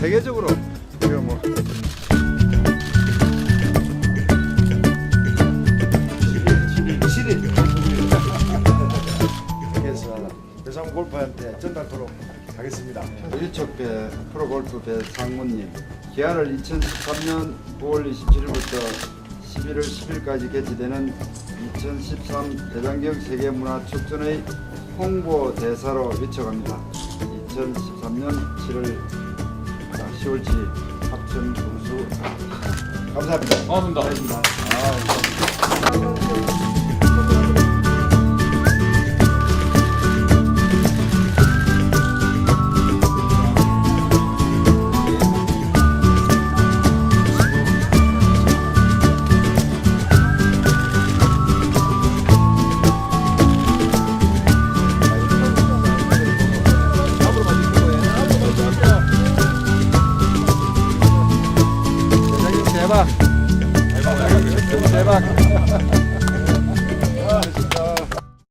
세계적으로 우리가 뭐 그래서 배상 골프한테 전달토록 하겠습니다. 일척배 프로골프배 상무님 기한을 2013년 9월 27일부터 11월 10일까지 개최되는 2013 대장경 세계문화축전의 홍보 대사로 위촉합니다. 2013년 7월 10월 7일 합천 군수 감사합니다. 고맙습니다. 대장경 대 bak. Eyvallah. Eyvallah.